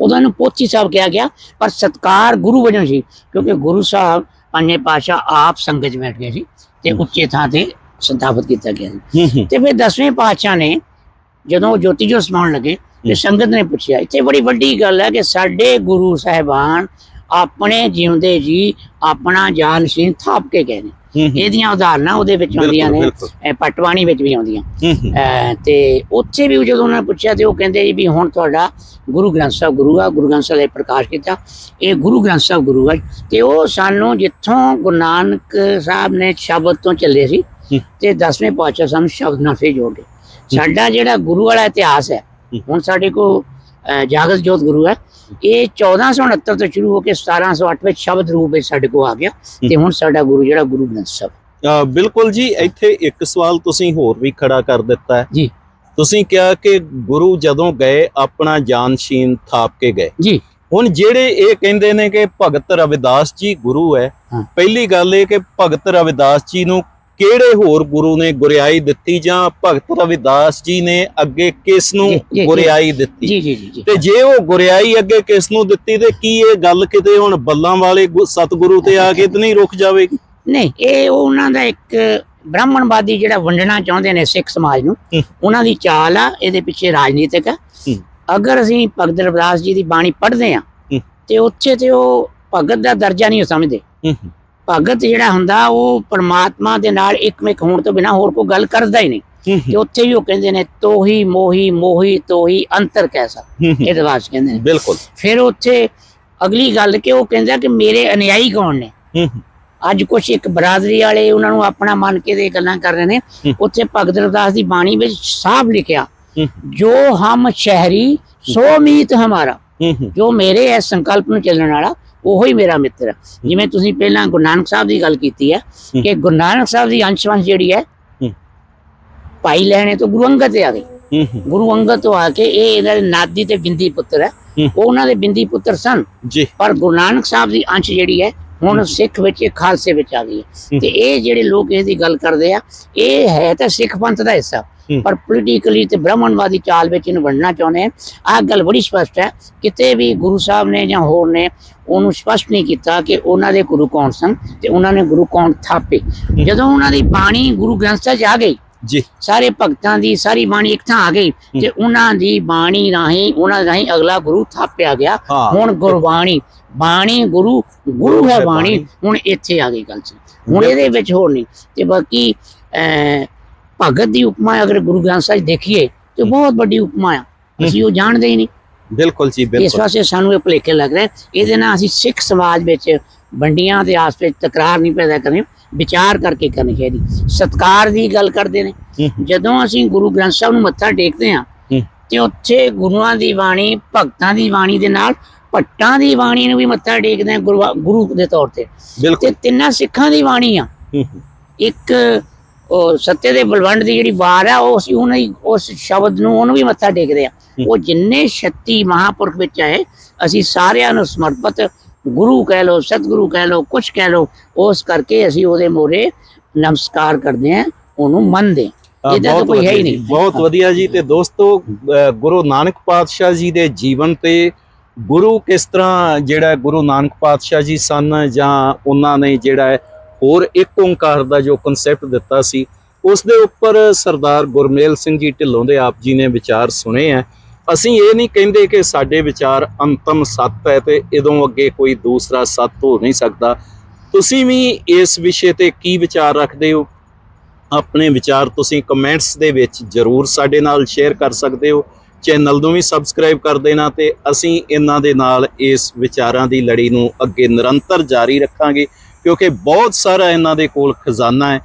ਉਹਨਾਂ ਨੂੰ ਪੋਥੀ ਸਾਹਿਬ ਕਿਹਾ ਗਿਆ ਪਰ ਸਤਕਾਰ ਗੁਰੂ ਵਜੋਂ ਸੀ ਕਿਉਂਕਿ ਗੁਰੂ ਸਾਹਿਬ ਪੰਜਵੇਂ ਪਾਤਸ਼ਾਹ ਆਪ ਸੰਗਤ ਬੈਠ ਗਏ ਸੀ ਤੇ। ਉੱਚੇ ਥਾਂ ਤੇ ਸਥਾਪਿਤ ਕੀਤਾ ਗਿਆ ਸੀ ਤੇ ਫਿਰ ਦਸਵੇਂ ਪਾਤਸ਼ਾਹ ਨੇ ਜਦੋਂ ਜੋਤੀ ਜੋ ਸਮਾਉਣ ਲੱਗੇ ਤੇ। ਸੰਗਤ ਨੇ ਪੁੱਛਿਆ ਇੱਥੇ ਬੜੀ ਵੱਡੀ ਗੱਲ ਹੈ ਕਿ ਸਾਡੇ ਗੁਰੂ ਸਾਹਿਬਾਨ ਆਪਣੇ ਜਿਉਂਦੇ ਜੀ ਆਪਣਾ ਜਾਨ ਸਿੰਘ ਥਾਪ ਕੇ ਗਏ ਨੇ ਇਹਦੀਆਂ ਉਦਾਹਰਨਾਂ ਉਹਦੇ ਵਿੱਚ ਆਉਂਦੀਆਂ ਨੇ ਪਟਵਾਣੀ ਵਿੱਚ ਵੀ ਆਉਂਦੀਆਂ ਤੇ ਉੱਥੇ ਵੀ ਜਦੋਂ ਉਹਨਾਂ ਨੇ ਪੁੱਛਿਆ ਤੇ ਉਹ ਕਹਿੰਦੇ ਜੀ ਵੀ ਹੁਣ ਤੁਹਾਡਾ ਗੁਰੂ ਗ੍ਰੰਥ ਸਾਹਿਬ ਗੁਰੂ ਆ ਗੁਰੂ ਗ੍ਰੰਥ ਸਾਹਿਬ ਨੇ ਪ੍ਰਕਾਸ਼ ਕੀਤਾ ਇਹ ਗੁਰੂ ਗ੍ਰੰਥ ਸਾਹਿਬ ਗੁਰੂ ਆ ਤੇ ਉਹ ਸਾਨੂੰ ਜਿੱਥੋਂ ਗੁਰੂ ਨਾਨਕ ਸਾਹਿਬ ਨੇ ਸ਼ਬਦ ਤੋਂ ਚੱਲੇ ਸੀ। ਤੇ ਦਸਵੇਂ ਪਾਤਸ਼ਾਹ ਸਾਨੂੰ ਸ਼ਬਦ ਨਾਲ ਫੇਰ ਜੋੜ ਗਏ ਸਾਡਾ ਜਿਹੜਾ ਗੁਰੂ ਵਾਲਾ ਇਤਿਹਾਸ ਹੂੰ। ਹੁਣ ਸਾਡੇ ਕੋ ਅਹ ਜਾਗਤ ਜੋਤ ਗੁਰੂ ਹੈ। ਇਹ 1469 ਤੋਂ ਸ਼ੁਰੂ ਹੋ ਕੇ 1708 ਵਿੱਚ ਸ਼ਬਦ ਰੂਪ ਵਿੱਚ ਸਾਡੇ ਕੋ ਆ ਗਿਆ ਤੇ ਹੁਣ ਸਾਡਾ ਗੁਰੂ ਜਿਹੜਾ ਗੁਰੂ ਗ੍ਰੰਥ ਸਾਹਿਬ ਬਿਲਕੁਲ ਜੀ ਇੱਥੇ ਇੱਕ ਸਵਾਲ ਤੁਸੀਂ ਹੋਰ ਵੀ ਖੜਾ ਕਰ ਦਿੱਤਾ ਹੈ। ਜੀ। ਤੁਸੀਂ ਕਿਹਾ ਕਿ ਗੁਰੂ ਜਦੋਂ ਗਏ ਆਪਣਾ ਜਾਨਸ਼ੀਨ ਥਾਪ ਕੇ ਗਏ। ਜੀ। ਹੁਣ ਜਿਹੜੇ ਇਹ ਕਹਿੰਦੇ ਨੇ ਕਿ ਭਗਤ ਰਵਿਦਾਸ ਜੀ ਗੁਰੂ ਹਾਂ। ਪਹਿਲੀ ਗੱਲ ਇਹ ਕਿ ਭਗਤ ਰਵਿਦਾਸ ਜੀ ਨੂੰ ਕਿਹੜੇ ਹੋਰ ਗੁਰੂ ਨੇ ਗੁਰਿਆਈ ਦਿੱਤੀ ਜਾਂ ਭਗਤ ਰਵਿਦਾਸ ਜੀ ਨੇ ਅੱਗੇ ਕਿਸ ਨੂੰ। ਗੁਰਿਆਈ ਦਿੱਤੀ ਜੀ ਜੀ ਜੀ ਤੇ ਜੇ ਉਹ ਗੁਰਿਆਈ ਅੱਗੇ ਕਿਸ ਨੂੰ ਦਿੱਤੀ ਤੇ ਕੀ ਇਹ ਗੱਲ ਕਿਤੇ ਹੁਣ ਬੱਲਾਂ ਵਾਲੇ ਸਤਿਗੁਰੂ ਤੇ ਆ ਕੇ ਤੇ ਨਹੀਂ ਰੁਕ ਜਾਵੇਗੀ ਨਹੀਂ ਇਹ ਉਹ ਉਹਨਾਂ ਦਾ ਇੱਕ ਬ੍ਰਾਹਮਣਵਾਦੀ ਜਿਹੜਾ ਵੰਡਣਾ ਚਾਹੁੰਦੇ ਨੇ ਸਿੱਖ ਸਮਾਜ ਨੂੰ। ਉਹਨਾਂ ਦੀ ਚਾਲ ਆ ਇਹਦੇ ਪਿੱਛੇ ਰਾਜਨੀਤਿਕ ਆ। ਅਗਰ ਅਸੀਂ ਭਗਤ ਰਵਿਦਾਸ ਜੀ ਦੀ ਬਾਣੀ ਪੜ੍ਹਦੇ ਆ। ਤੇ ਉੱਥੇ ਤੇ ਉਹ ਭਗਤ ਦਾ ਦਰਜਾ ਨਹੀਂ ਸਮਝਦੇ ਭਗਤ ਜਿਹੜਾ ਹੁੰਦਾ ਉਹ ਪਰਮਾਤਮਾ ਦੇ ਨਾਲ ਇੱਕਮਿਕ ਹੋਣ ਤੋਂ ਬਿਨਾ ਹੋਰ ਕੋਈ ਗੱਲ ਕਰਦਾ ਹੀ ਨਹੀਂ। ਤੇ ਉੱਥੇ ਵੀ ਉਹ ਕਹਿੰਦੇ ਨੇ ਤੋਹੀ ਮੋਹੀ ਮੋਹੀ ਤੋਹੀ ਅੰਤਰ ਕੈਸਾ ਹੂੰ ਹੂੰ, ਇਹਦੇ ਵਾਸ ਕਹਿੰਦੇ ਨੇ। ਬਿਲਕੁਲ। ਫਿਰ ਉੱਥੇ ਅਗਲੀ ਗੱਲ ਕਿ ਉਹ ਕਹਿੰਦਾ ਕਿ ਮੇਰੇ ਅਨੁਯਾਈ ਕੌਣ ਨੇ? ਅੱਜ ਕੁਛ ਇੱਕ ਬਰਾਦਰੀ ਵਾਲੇ ਉਹਨਾਂ ਨੂੰ ਆਪਣਾ ਮੰਨ ਕੇ ਦੇ ਗੱਲਾਂ ਕਰ ਰਹੇ ਨੇ। ਉੱਥੇ ਭਗਤ ਰਵਿਦਾਸ ਦੀ ਬਾਣੀ ਵਿੱਚ ਸਾਫ਼ ਲਿਖਿਆ ਜੋ ਹਮ ਸ਼ਹਿਰੀ ਸੋ ਮੀਤ ਹਮਾਰਾ। ਜੋ ਮੇਰੇ ਇਸ ਸੰਕਲਪ ਨੂੰ ਚੱਲਣ ਵਾਲਾ ਉਹੀ ਮੇਰਾ ਮਿੱਤਰ। ਹੈ। ਜਿਵੇਂ ਤੁਸੀਂ ਪਹਿਲਾਂ ਗੁਰੂ ਨਾਨਕ ਸਾਹਿਬ ਦੀ ਗੱਲ ਕੀਤੀ ਹੈ ਹੂੰ। ਕਿ ਗੁਰੂ ਨਾਨਕ ਸਾਹਿਬ ਦੀ ਅੰਸ਼ਵੰਸ਼ ਜਿਹੜੀ ਹੈ ਹੂੰ। ਭਾਈ ਲੈਣੇ ਤੋਂ ਗੁਰੂ ਅੰਗਦ ਤੇ ਆ ਗਈ ਹੂੰ ਹੂੰ, ਗੁਰੂ ਅੰਗਦ ਤੋਂ ਆ ਕੇ ਇਹ ਇਹਨਾਂ ਦੇ ਨਾਦੀ ਤੇ ਬਿੰਦੀ ਪੁੱਤਰ ਹੈ। ਹੂੰ। ਉਹ ਉਹਨਾਂ ਦੇ ਬਿੰਦੀ ਪੁੱਤਰ ਸਨ। ਪਰ ਗੁਰੂ ਨਾਨਕ ਸਾਹਿਬ ਦੀ ਅੰਸ਼ ਜਿਹੜੀ ਹੈ ਹੁਣ ਸਿੱਖ ਵਿੱਚ ਇਹ ਖਾਲਸੇ ਵਿੱਚ ਆ ਗਈ ਹੈ। ਤੇ ਇਹ ਜਿਹੜੇ ਲੋਕ ਇਹਦੀ ਗੱਲ ਕਰਦੇ ਆ ਇਹ ਹੈ ਤਾਂ ਸਿੱਖ ਪੰਥ ਦਾ ਹਿੱਸਾ। ਪਰ ਪੋਲੀਟੀਕਲੀ ਤੇ ਬ੍ਰਾਹਮਣਵਾਦੀ ਚਾਲ ਵਿੱਚ ਇਹਨੂੰ ਵੰਡਣਾ ਚਾਹੁੰਦੇ ਆ। ਆਹ ਗੱਲ ਬੜੀ ਸਪਸ਼ਟ ਹੈ। ਕਿਤੇ ਵੀ ਗੁਰੂ ਸਾਹਿਬ ਨੇ ਜਾਂ ਹੋਰ ਨੇ ਉਹਨੂੰ ਸਪਸ਼ਟ ਨਹੀਂ ਕੀਤਾ ਕਿ ਉਹਨਾਂ ਦੇ ਗੁਰੂ ਕੌਣ ਸਨ ਤੇ ਉਹਨਾਂ ਨੇ ਗੁਰੂ ਕੌਣ ਥਾਪੇ। ਜਦੋਂ ਉਹਨਾਂ ਦੀ ਬਾਣੀ ਗੁਰੂ ਗ੍ਰੰਥ ਸਾਹਿਬ 'ਚ ਆ ਗਈ ਜੀ। ਸਾਰੇ ਭਗਤਾਂ ਦੀ ਸਾਰੀ ਬਾਣੀ ਇੱਕ ਥਾਂ ਆ ਗਈ ਤੇ ਉਹਨਾਂ ਦੀ ਬਾਣੀ ਰਾਹੀਂ ਉਹਨਾਂ ਰਾਹੀਂ ਅਗਲਾ ਗੁਰੂ ਥਾਪਿਆ ਗਿਆ। ਹੁਣ ਗੁਰਬਾਣੀ ਬਾਣੀ ਗੁਰੂ ਗੁਰੂ ਹੈ ਬਾਣੀ। ਹੁਣ ਇੱਥੇ ਆ ਗਈ ਗੱਲ ਸੀ ਹੁਣ ਇਹਦੇ ਵਿੱਚ ਹੋਰ ਨਹੀਂ। ਤੇ ਬਾਕੀ ਭਗਤ ਦੀ ਉਪਮਾ ਅਗਰ ਗੁਰੂ ਗ੍ਰੰਥ ਸਾਹਿਬ ਦੇਖੀਏ ਤੇ ਬਹੁਤ ਵੱਡੀ ਉਪਮਾ ਆ। ਅਸੀਂ ਉਹ ਜਾਣਦੇ ਹੀ ਨਹੀਂ। ਬਿਲਕੁਲ ਜੀ ਇਸ ਬਿਲਕੁਲ ਵਾਸਤੇ ਸਾਨੂੰ ਇਹ ਭੁਲੇਖੇ ਲੱਗ ਰਿਹਾ। ਇਹਦੇ ਨਾਲ ਅਸੀਂ ਸਿੱਖ ਸਮਾਜ ਵਿੱਚ ਵੰਡੀਆਂ ਦੇ ਆਸ ਵਿੱਚ ਤਕਰਾਰ ਨਹੀਂ ਪੈਦਾ ਕਰਨੀ। ਵਿਚਾਰ ਕਰਕੇ ਕਰਨੀ ਚਾਹੀਦੀ। ਸਤਕਾਰ ਦੀ ਗੱਲ ਕਰਦੇ ਨੇ। ਜਦੋਂ ਅਸੀਂ ਗੁਰੂ ਗ੍ਰੰਥ ਸਾਹਿਬ ਨੂੰ ਮੱਥਾ ਟੇਕਦੇ ਹੂੰ। ਤੇ ਉੱਥੇ ਗੁਰੂਆਂ ਦੀ ਬਾਣੀ ਭਗਤਾਂ ਦੀ ਬਾਣੀ ਦੇ ਨਾਲ ਭੱਟਾਂ ਦੀ ਬਾਣੀ ਨੂੰ ਵੀ ਮੱਥਾ ਟੇਕਦੇ ਹਾਂ ਗੁਰੂ ਦੇ ਤੌਰ ਤੇ। ਤੇ ਤਿੰਨਾਂ ਸਿੱਖਾਂ ਦੀ ਬਾਣੀ ਆ। ਇੱਕ ਉਹ ਸੱਤੇ ਦੇ ਬਲਵੰਡ ਦੀ ਜਿਹੜੀ ਵਾਰ ਆ ਉਹ ਅਸੀਂ ਉਹਨਾਂ ਉਸ ਸ਼ਬਦ ਨੂੰ ਉਹਨੂੰ ਵੀ ਮੱਥਾ ਟੇਕਦੇ ਆ। ਉਹ ਜਿੰਨੇ 36 ਮਹਾਪੁਰਖ ਵਿੱਚ ਆਏ ਅਸੀਂ ਸਾਰਿਆਂ ਨੂੰ ਸਮਰਪਿਤ ਗੁਰੂ ਕਹਿ ਲੋ ਸਤਿਗੁਰੂ ਕਹਿ ਲੋ ਕੁਛ ਕਹਿ ਲੋ ਉਸ ਕਰਕੇ ਅਸੀਂ ਉਹਦੇ ਮੋਰੇ ਨਮਸਕਾਰ ਕਰਦੇ ਆ ਉਹਨੂੰ ਮੰਨਦੇ ਇਹਦਾ ਕੋਈ ਹੈ ਹੀ ਨਹੀਂ। ਬਹੁਤ ਵਧੀਆ ਜੀ। ਤੇ ਦੋਸਤੋ ਗੁਰੂ ਨਾਨਕ ਪਾਤਸ਼ਾਹ ਜੀ ਦੇ ਜੀਵਨ ਤੇ ਗੁਰੂ ਕਿਸ ਤਰ੍ਹਾਂ ਜਿਹੜਾ ਗੁਰੂ ਨਾਨਕ ਪਾਤਸ਼ਾਹ ਜੀ ਸਨ ਜਾਂ ਉਹਨਾਂ ਨੇ ਜਿਹੜਾ ਹੈ ਹੋਰ ਇੱਕ ਓੰਕਾਰ ਦਾ ਜੋ ਕਨਸੈਪਟ ਦਿੱਤਾ ਸੀ, ਉਸ ਦੇ ਉੱਪਰ ਸਰਦਾਰ ਗੁਰਮੇਲ ਸਿੰਘ ਜੀ ਢਿੱਲੋਂ ਦੇ ਆਪ ਜੀ ਨੇ ਵਿਚਾਰ ਸੁਣੇ ਆ ਅਸੀਂ ਇਹ ਨਹੀਂ ਕਹਿੰਦੇ ਕਿ ਸਾਡੇ ਵਿਚਾਰ ਅੰਤਮ ਸੱਤ ਹੈ ਤੇ ਇਦੋਂ ਅੱਗੇ ਕੋਈ ਦੂਸਰਾ ਸੱਤ ਹੋ ਨਹੀਂ ਸਕਦਾ। ਤੁਸੀਂ ਵੀ ਇਸ ਵਿਸ਼ੇ ਤੇ ਕੀ ਵਿਚਾਰ ਰੱਖਦੇ ਹੋ? ਆਪਣੇ ਵਿਚਾਰ ਤੁਸੀਂ ਕਮੈਂਟਸ ਦੇ ਵਿੱਚ ਜਰੂਰ ਸਾਡੇ ਨਾਲ ਸ਼ੇਅਰ ਕਰ ਸਕਦੇ ਹੋ। ਚੈਨਲ ਨੂੰ ਵੀ ਸਬਸਕ੍ਰਾਈਬ ਕਰ ਦੇਣਾ ਤੇ ਅਸੀਂ ਇਹਨਾਂ ਦੇ ਨਾਲ ਇਸ ਵਿਚਾਰਾਂ ਦੀ ਲੜੀ ਨੂੰ ਅੱਗੇ ਨਿਰੰਤਰ ਜਾਰੀ ਰੱਖਾਂਗੇ, ਕਿਉਂਕਿ ਬਹੁਤ ਸਾਰਾ ਇਹਨਾਂ ਦੇ ਕੋਲ ਖਜ਼ਾਨਾ ਹੈ।